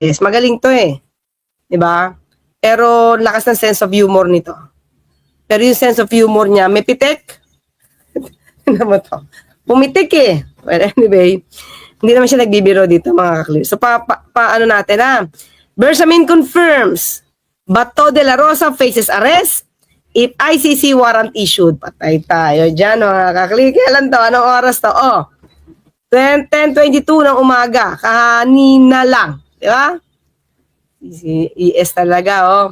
Yes, magaling to eh. 'Di ba? Pero lakas ng sense of humor nito. Pero yung sense of humor niya, may pitik. ano mo to? Pumitik eh. Well, anyway, hindi naman siya nagbibiro dito mga kaklir. So, pa, pa, pa ano natin ha? Bersamin confirms, Bato de la Rosa faces arrest if ICC warrant issued. Patay tayo dyan mga kaklir. Kailan to? Anong oras to? Oh, 10.22 ng umaga. Kanina lang. Di ba? Si ES talaga, oh.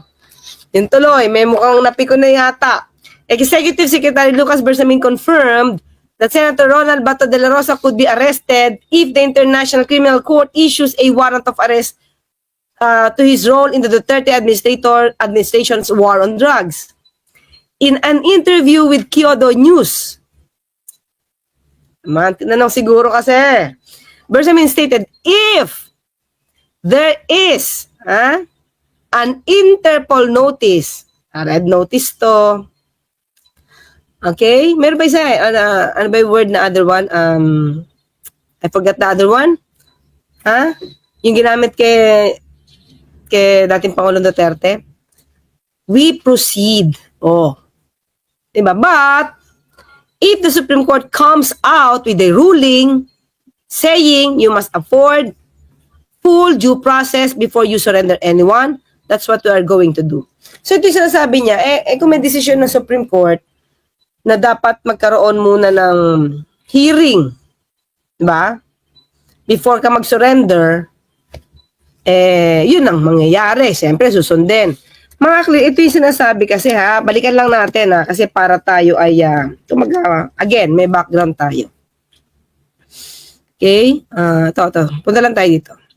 Yun tuloy, may mukhang napiko na yata. Executive Secretary Lucas Bersamin confirmed that Senator Ronald Bato de la Rosa could be arrested if the International Criminal Court issues a warrant of arrest uh, to his role in the Duterte administrator administration's war on drugs. In an interview with Kyodo News, man, tinanong siguro kasi, Bersamin stated, if there is ha, an Interpol notice, a red notice to, okay, meron ba isa, ano, ano ba yung word na other one? Um, I forgot the other one. Ha? Yung ginamit kay kay dating Pangulong Duterte. We proceed. Oh. Diba? But, if the Supreme Court comes out with a ruling saying you must afford full due process before you surrender anyone, that's what we are going to do. So ito yung sinasabi niya, eh, eh kung may desisyon ng Supreme Court na dapat magkaroon muna ng hearing, di ba? Before ka mag-surrender, eh, yun ang mangyayari. Siyempre, susundin. Mga kli, ito yung sinasabi kasi ha, balikan lang natin ha, kasi para tayo ay, uh, tumag, again, may background tayo. Okay? Ah, ito, ito. Punta lang tayo dito.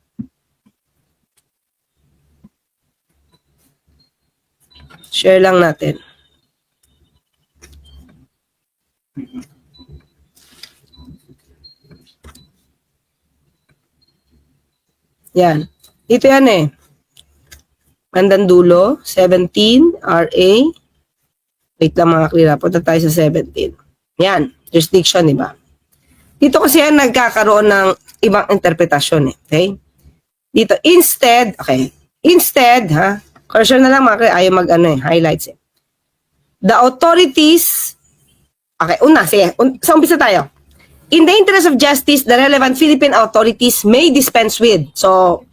Share lang natin. Yan. Ito yan eh. Mandandulo, 17, RA. Wait lang mga klira. Punta tayo sa 17. Yan. Jurisdiction, di ba? Dito kasi yan nagkakaroon ng ibang interpretasyon eh. Okay? Dito, instead, okay. Instead, ha? Correction na lang mga klira. Ayaw mag, ano eh, highlights eh. The authorities, okay, una, sige. Un, sa umpisa tayo. In the interest of justice, the relevant Philippine authorities may dispense with. So,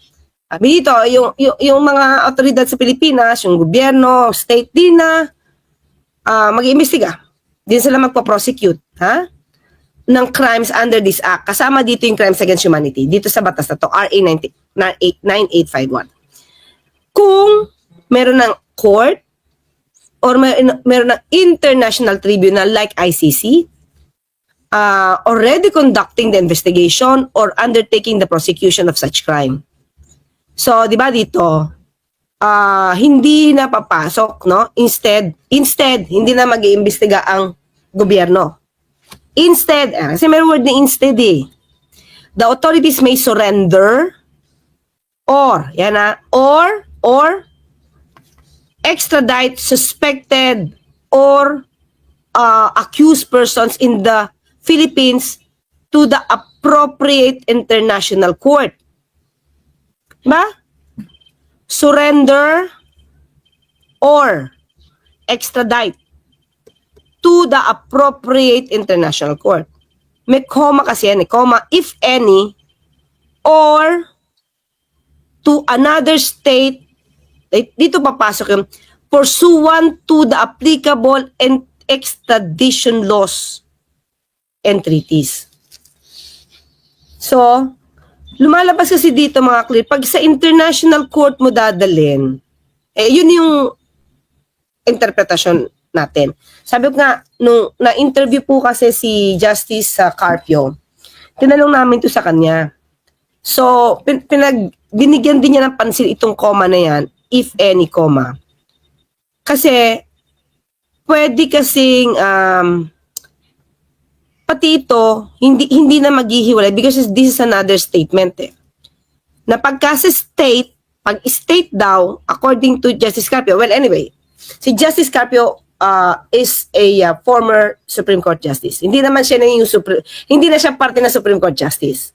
sabi dito, yung, yung, yung mga otoridad sa Pilipinas, yung gobyerno, state din na uh, mag-iimbestiga. Din sila magpa-prosecute, ha? ng crimes under this act. Kasama dito yung crimes against humanity. Dito sa batas na to, RA 90, 9851. Kung meron ng court or may, meron ng international tribunal like ICC, uh, already conducting the investigation or undertaking the prosecution of such crime. So, di ba dito, uh, hindi na papasok, no? Instead, instead, hindi na mag-iimbestiga ang gobyerno. Instead, ah, kasi may word na instead eh. The authorities may surrender or, yan na, or, or, extradite suspected or uh, accused persons in the Philippines to the appropriate international court. Ba? Surrender or extradite to the appropriate international court. May comma kasi yan, comma, if any, or to another state, dito papasok yung pursuant to the applicable and extradition laws and treaties. So, lumalabas kasi dito mga clear, pag sa international court mo dadalhin, eh, yun yung interpretasyon natin. Sabi ko nga, nung na-interview po kasi si Justice uh, Carpio, tinanong namin to sa kanya. So, pin- pinag, binigyan din niya ng pansin itong comma na yan, if any comma. Kasi, pwede kasing, um, pati ito, hindi, hindi na maghihiwalay because this is another statement eh. Na pagka sa state, pag state daw, according to Justice Carpio, well anyway, si Justice Carpio uh, is a uh, former Supreme Court Justice. Hindi naman siya na yung Supreme, hindi na siya parte ng Supreme Court Justice.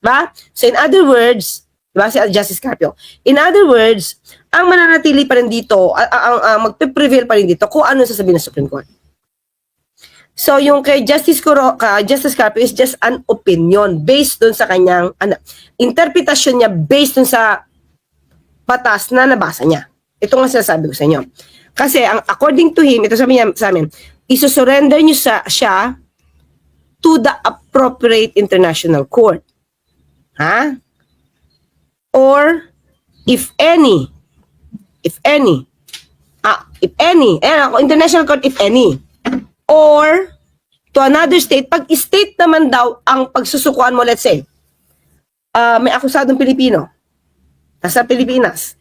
Ba? So in other words, Diba? Si Justice Carpio. In other words, ang mananatili pa rin dito, ang, ang, ang magpe-prevail pa rin dito kung ano sasabihin ng Supreme Court. So, yung kay Justice Coro, ka, Justice Carpio is just an opinion based dun sa kanyang, ano, interpretasyon niya based dun sa batas na nabasa niya. Ito nga sinasabi ko sa inyo. Kasi, ang, according to him, ito sabi niya sa amin, isusurrender niyo sa, siya to the appropriate international court. Ha? Or, if any, if any, ah, if any, eh, ako, international court, if any, or to another state, pag state naman daw ang pagsusukuan mo, let's say, ah, may akusadong Pilipino, nasa Pilipinas,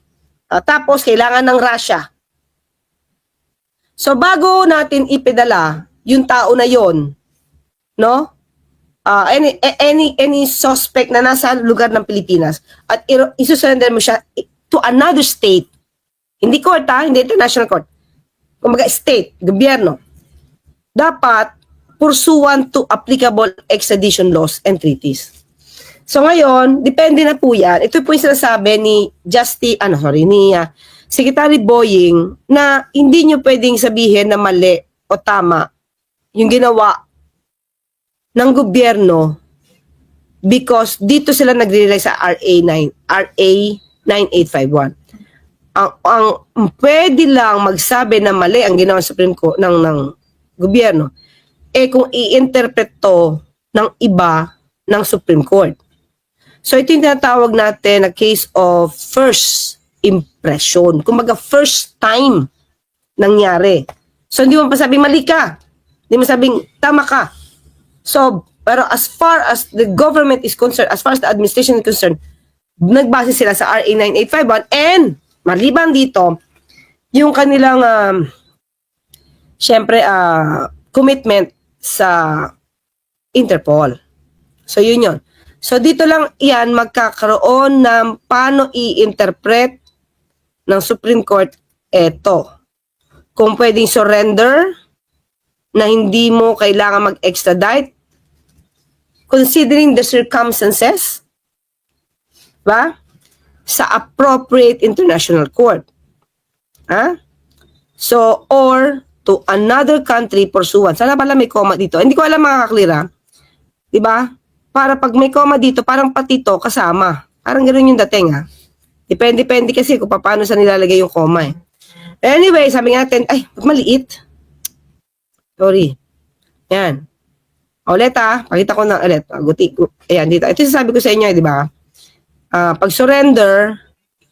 Ah, tapos kailangan ng Russia. So bago natin ipedala yung tao na yon, no? Ah, any a- any any suspect na nasa lugar ng Pilipinas at isusurrender mo siya to another state. Hindi court ha, hindi international court. Kumbaga state, gobyerno. Dapat pursuant to applicable extradition laws and treaties. So ngayon, depende na po yan. Ito po yung sinasabi ni Justy, ano, sorry, ni ah, Secretary Boying na hindi nyo pwedeng sabihin na mali o tama yung ginawa ng gobyerno because dito sila nagre-rely sa RA 9, RA 9851. Ang, ang pwede lang magsabi na mali ang ginawa ng Supreme Court ng, ng gobyerno eh kung i-interpret to ng iba ng Supreme Court. So ito yung tinatawag natin na case of first impression. Kumbaga first time nangyari. So hindi mo pa sabing mali ka. Hindi mo sabing tama ka. So, pero as far as the government is concerned, as far as the administration is concerned, nagbase sila sa RA 9851 and maliban dito, yung kanilang um, syempre ah, commitment sa Interpol. So yun yun. So dito lang yan magkakaroon ng paano i-interpret ng Supreme Court eto. Kung pwedeng surrender na hindi mo kailangan mag-extradite considering the circumstances ba sa appropriate international court. Ha? So, or to another country pursuant. Sana pala may comma dito. Hindi ko alam makakaklira. Di ba? Para pag may comma dito, parang pati to kasama. Parang ganoon yung dating ha. Depende-depende kasi kung paano sa nilalagay yung comma eh. Anyway, sabi nga natin, ay, maliit? Sorry. Yan. Ulit ha, pakita ko na ulit. Guti, gu- ayan, dito. Ito yung sabi ko sa inyo, eh, di ba? Ah, pag surrender,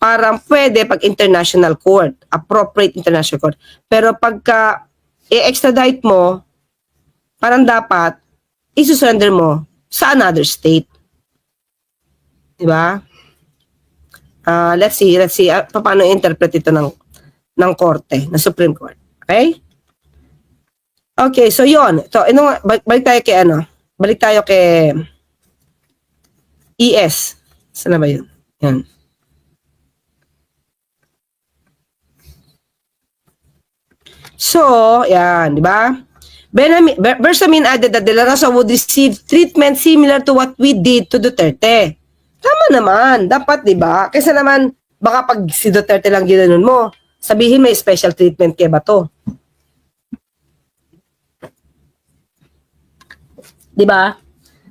parang pwede pag international court, appropriate international court. Pero pagka i-extradite mo, parang dapat isusurrender mo sa another state. Di ba? Ah, let's see, let's see ah, paano i-interpret ito ng ng korte, ng Supreme Court. Okay? Okay, so yon. So, ino balik tayo kay ano? Balik tayo kay ES. Saan na ba yun? Yan. So, yan, di ba? Benjamin, Ber- Bersamin added that De La Rosa would receive treatment similar to what we did to Duterte. Tama naman. Dapat, di ba? Kaysa naman, baka pag si Duterte lang ginanon mo, sabihin may special treatment kay Bato. Di ba?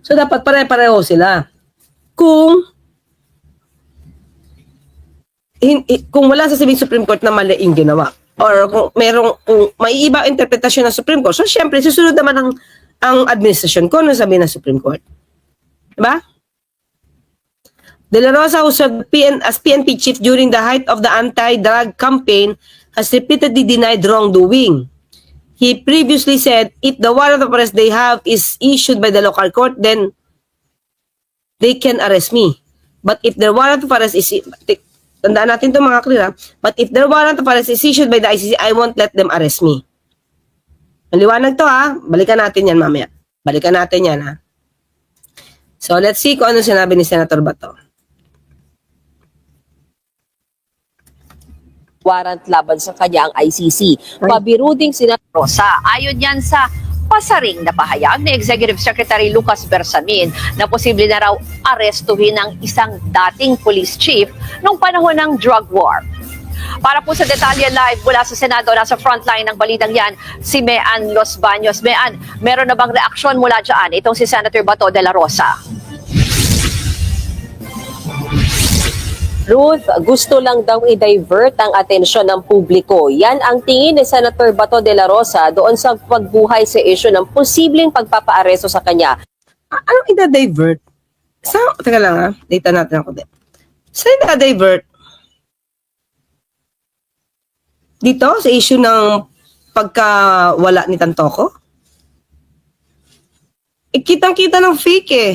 So, dapat pare-pareho sila. Kung hin, kung wala sa sabing Supreme Court na mali yung ginawa or kung merong kung may iba interpretasyon ng Supreme Court, so syempre susunod naman ang ang administrasyon ko ano sabi ng Supreme Court. Diba? De La Rosa, who served PN, as PNP chief during the height of the anti-drug campaign, has repeatedly denied wrongdoing. He previously said, if the warrant of arrest they have is issued by the local court, then they can arrest me. But if the warrant of arrest is tandaan natin to mga clear ha? But if the warrant of arrest is issued by the ICC, I won't let them arrest me. Ang liwanag to ha. Balikan natin yan mamaya. Balikan natin yan ha. So let's see kung ano sinabi ni Senator Bato. warrant laban sa kanya ang ICC. Pabiruding sina Rosa. Ayon yan sa Pasaring na pahayag ni Executive Secretary Lucas Bersamin na posible na raw arestuhin ang isang dating police chief nung panahon ng drug war. Para po sa detalye live mula sa Senado, nasa frontline ng balitang yan, si Mean Los Baños. Mean, meron na bang reaksyon mula dyan itong si Senator Bato de la Rosa? Ruth, gusto lang daw i-divert ang atensyon ng publiko. Yan ang tingin ni Senator Bato de la Rosa doon sa pagbuhay sa issue ng posibleng pagpapaaresto sa kanya. Anong ida-divert? Sa, teka lang ha, data natin ako din. Sa ida-divert? Dito, sa issue ng pagkawala ni Tantoko? Eh, kitang-kita ng fake eh.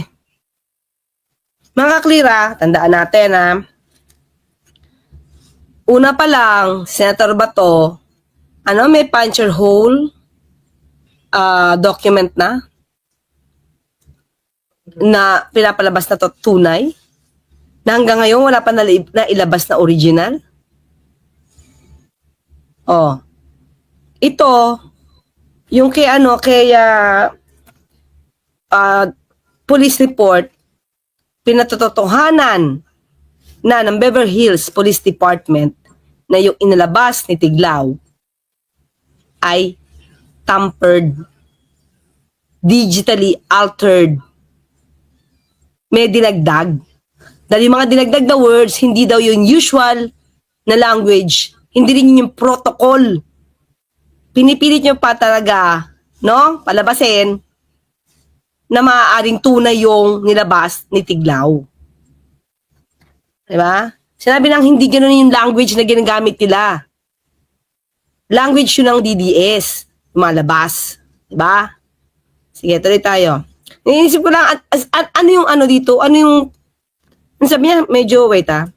Mga klira, tandaan natin ha. Una pa lang, Senator Bato, ano, may puncture hole ah, document na na pinapalabas na to tunay na hanggang ngayon wala pa nali- na ilabas na original. Oh. Ito yung kay ano kay ah, ah, police report pinatotohanan na ng Beverly Hills Police Department na yung inalabas ni Tiglaw ay tampered, digitally altered may dinagdag. Dahil yung mga dinagdag na words, hindi daw yung usual na language, hindi rin yung protocol. Pinipilit nyo pa talaga, no? Palabasin na maaaring tunay yung nilabas ni Tiglaw. Diba? Sinabi nang hindi ganun yung language na ginagamit nila. Language yun ng DDS. Lumalabas. Diba? Sige, tuloy tayo. Iniisip ko lang, at- as- at- ano yung ano dito? Ano yung, ano sabi niya, medyo, wait ah.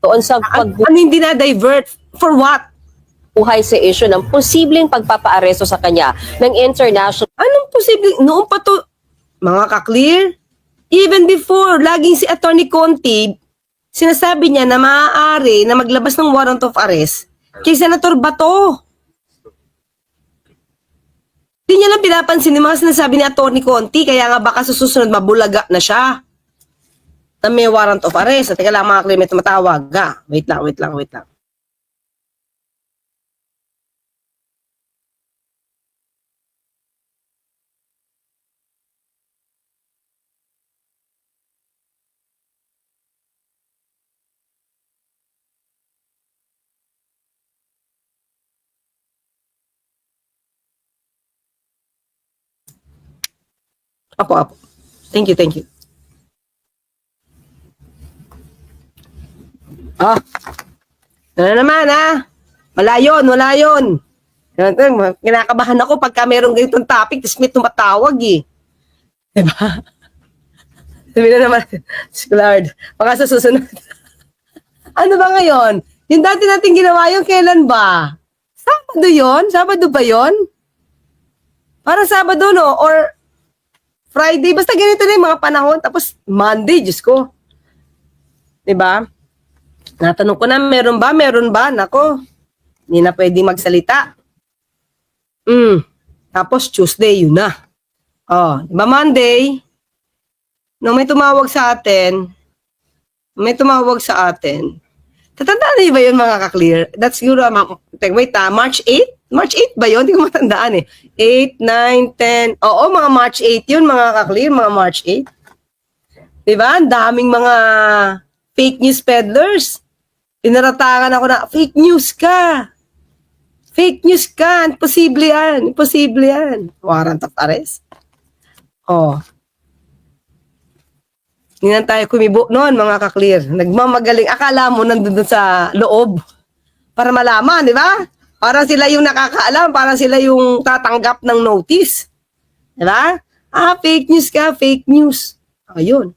Doon sa An- ano yung dinadivert? For what? pagbuhay sa issue ng posibleng pagpapaaresto sa kanya ng international Anong posible? Noon pa to, mga ka-clear? Even before, laging si Attorney Conti, sinasabi niya na maaari na maglabas ng warrant of arrest kay Senator Bato. Di niya lang pinapansin yung mga sinasabi ni Attorney Conti, kaya nga baka sa susunod mabulaga na siya. Na may warrant of arrest. At teka lang mga clear, may tumatawag. Ha? Wait lang, wait lang, wait lang. Apo, apo. Thank you, thank you. Ah. Ano naman, ha? Wala yun, wala yun. Kinakabahan ako pagka merong ganitong topic, tapos may tumatawag eh. Diba? Sabi na naman, Lord, baka sa susunod. ano ba ngayon? Yung dati natin ginawa yung kailan ba? Sabado yon? Sabado ba yon? Para Sabado, no? Or Friday, basta ganito na yung mga panahon. Tapos Monday, Diyos ko. ba? Natanong ko na, meron ba? Meron ba? Nako, hindi na pwede magsalita. Mm. Tapos Tuesday, yun na. Oh, di ba Monday? Nung may tumawag sa atin, may tumawag sa atin. Tatandaan niyo ba yun mga ka-clear? That's siguro, tek- wait ah, March 8? March 8 ba yun? Hindi ko matandaan eh. 8, 9, 10. Oo, mga March 8 yun mga ka-clear, mga March 8. Diba? Ang daming mga fake news peddlers. Pinaratangan ako na, fake news ka. Fake news ka. Imposible yan. Imposible yan. Warrant of arrest. Oh. Hindi tayo kumibo noon, mga ka-clear. Nagmamagaling. Akala mo nandun dun sa loob. Para malaman, di ba? Parang sila yung nakakaalam. Parang sila yung tatanggap ng notice. Di ba? Ah, fake news ka, fake news. Ayun.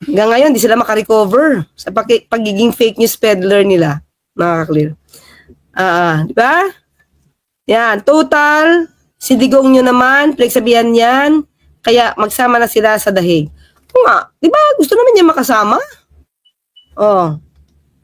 Hanggang ngayon, di sila makarecover sa paki- pagiging fake news peddler nila, mga ka-clear. Ah, di ba? Yan, total, si Digong nyo naman, pinagsabihan yan, kaya magsama na sila sa dahig. Oo nga, di ba? Gusto naman niya makasama. Oh.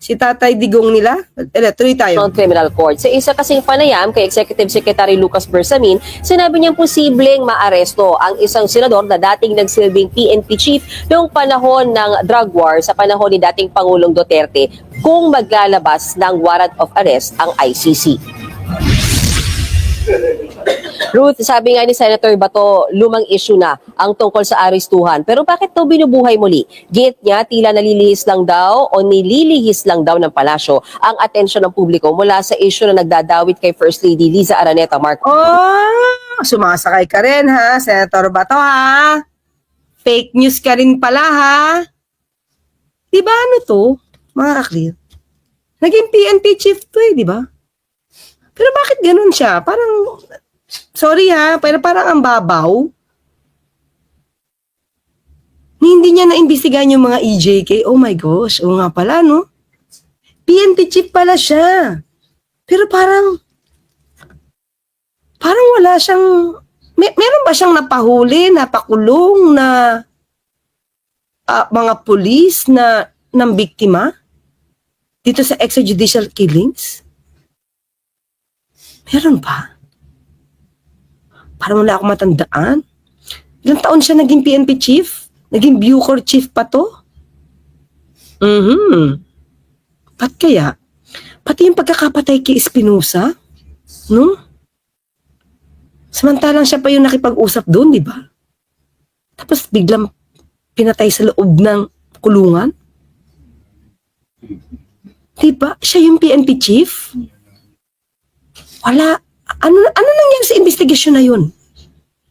Si Tatay Digong nila. Eh, tuloy tayo. ng Criminal Court. Sa isa kasing panayam kay Executive Secretary Lucas Bersamin, sinabi niyang posibleng maaresto ang isang senador na dating nagsilbing PNP chief noong panahon ng drug war sa panahon ni dating Pangulong Duterte kung maglalabas ng warrant of arrest ang ICC. Ruth, sabi nga ni Senator Bato, lumang issue na ang tungkol sa aristuhan. Pero bakit daw binubuhay muli? Git niya, tila nalilihis lang daw o nililihis lang daw ng palasyo ang atensyon ng publiko mula sa issue na nagdadawit kay First Lady Liza Araneta Marcos. Oh, sumasakay ka rin ha, Senator Bato ha. Fake news ka rin pala ha. Di ba ano to, mga kaklir? Naging PNP chief to eh, di ba? Pero bakit ganun siya? Parang, sorry ha, pero parang ang babaw. Ni Hindi niya naimbestigahan yung mga EJK. Oh my gosh, oo nga pala, no? PNP chief pala siya. Pero parang, parang wala siyang, may, meron ba siyang napahuli, napakulong na ah, mga pulis na ng biktima dito sa extrajudicial killings? Meron ba? Parang wala akong matandaan. Ilang taon siya naging PNP chief? Naging Bucor chief pa to? Mhm. Ba't kaya? Pati yung pagkakapatay kay Espinosa? No? Samantalang siya pa yung nakipag-usap doon, di ba? Tapos biglang pinatay sa loob ng kulungan? Di ba? Siya yung PNP chief? Wala. Ano, ano nangyari sa investigasyon na yun?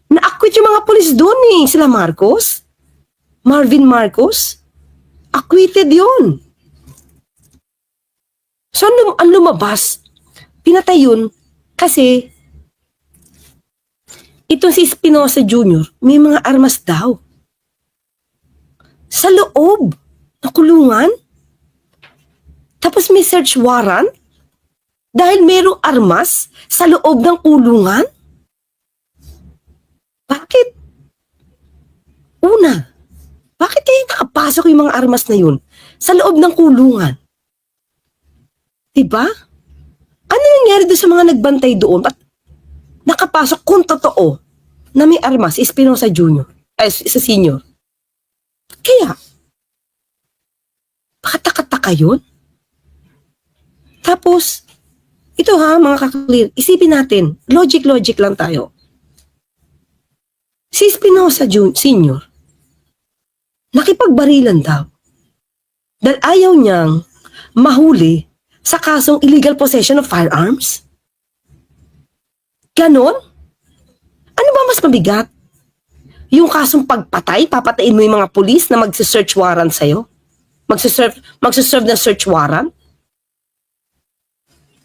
Na-acquit yung mga polis doon eh. Sila Marcos? Marvin Marcos? Acquitted yun. So, ang, lum- ang lumabas, pinatay yun kasi itong si Espinosa Jr., may mga armas daw. Sa loob na kulungan. Tapos may search warrant dahil mayroong armas sa loob ng kulungan. Bakit? Una, bakit kayo nakapasok yung mga armas na yun sa loob ng kulungan? Diba? Ano nangyari doon sa mga nagbantay doon? Ba't nakapasok kung totoo na may armas si Espinosa Jr. Ay, sa senior? Kaya, baka taka-taka yun? Tapos, ito ha, mga kaklir, isipin natin, logic-logic lang tayo. Si Espinosa Jun- Senior, nakipagbarilan daw. Dahil ayaw niyang mahuli sa kasong illegal possession of firearms? Ganon? Ano ba mas mabigat? Yung kasong pagpatay, papatayin mo yung mga pulis na magsisearch warrant sa'yo? Magsiserve, magsiserve ng search warrant?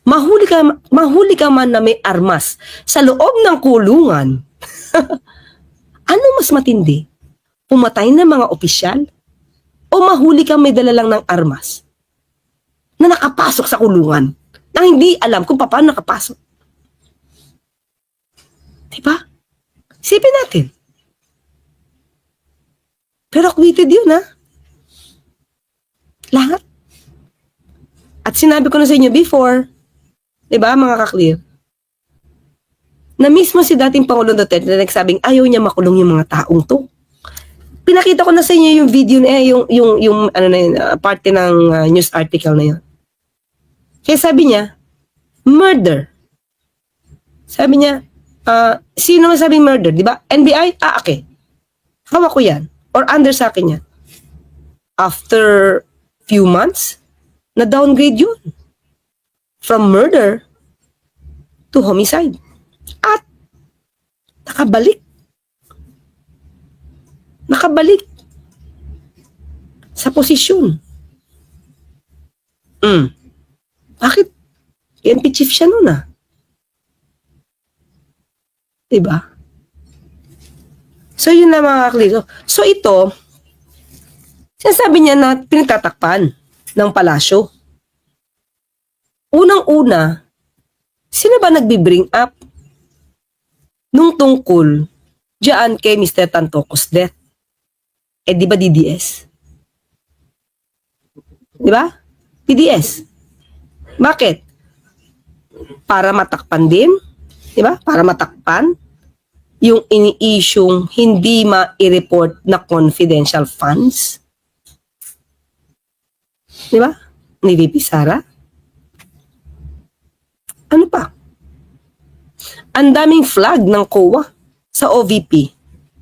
Mahuli ka, mahuli ka man na may armas sa loob ng kulungan. ano mas matindi? Pumatay ng mga opisyal? O mahuli ka may dala lang ng armas? na nakapasok sa kulungan na hindi alam kung paano nakapasok. Diba? Isipin natin. Pero acquitted yun, ha? Lahat. At sinabi ko na sa inyo before, diba, mga kaklear, na mismo si dating Pangulong Duterte na nagsabing ayaw niya makulong yung mga taong to. Pinakita ko na sa inyo yung video na eh, yung, yung, yung ano na yun, uh, parte ng uh, news article na yun. Kaya sabi niya, murder. Sabi niya, ah, sino ang sabing murder, di ba? NBI? Ah, okay. Hawak ko yan. Or under sa akin yan. After few months, na-downgrade yun. From murder to homicide. At nakabalik. Nakabalik sa posisyon. Mm. Bakit? PNP chief siya noon ah. Diba? So, yun na mga kaklito. So, ito, sinasabi niya na pinagtatakpan ng palasyo. Unang-una, sino ba nagbi-bring up nung tungkol diyan kay Mr. Tantocos death? Eh, di ba DDS? Di ba? PDS. Bakit? Para matakpan din, di ba? Para matakpan yung ini-issueng hindi ma-report na confidential funds. Di ba? Ni VP Sara. Ano pa? Ang daming flag ng COA sa OVP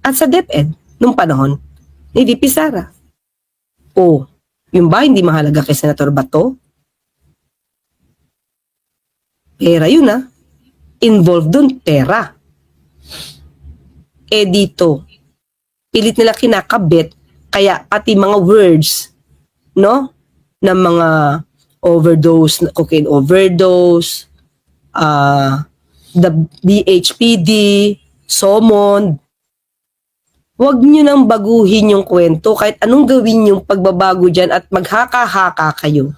at sa DepEd nung panahon ni VP Sara. O, yung ba hindi mahalaga kay Senator Bato? Pera yun ah. Involved dun, pera. Eh dito, pilit nila kinakabit, kaya pati mga words, no? ng mga overdose, cocaine overdose, ah, the BHPD, SOMON, Huwag nyo nang baguhin yung kwento kahit anong gawin yung pagbabago dyan at maghaka-haka kayo.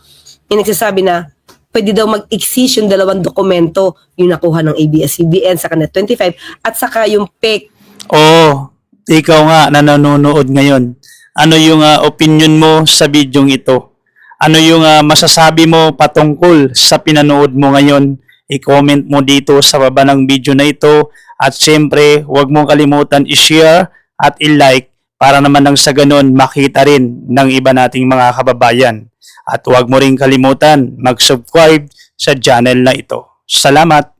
Yung nagsasabi na pwede daw mag-exist yung dalawang dokumento yung nakuha ng ABS-CBN sa kanila 25 at saka yung PEC Oo, ikaw nga na nanonood ngayon. Ano yung ah, opinion mo sa bidyong ito? Ano yung ah, masasabi mo patungkol sa pinanood mo ngayon? I-comment mo dito sa baba ng video na ito. At syempre, huwag mong kalimutan i-share at i-like para naman nang sa ganun makita rin ng iba nating mga kababayan. At huwag mo rin kalimutan mag-subscribe sa channel na ito. Salamat!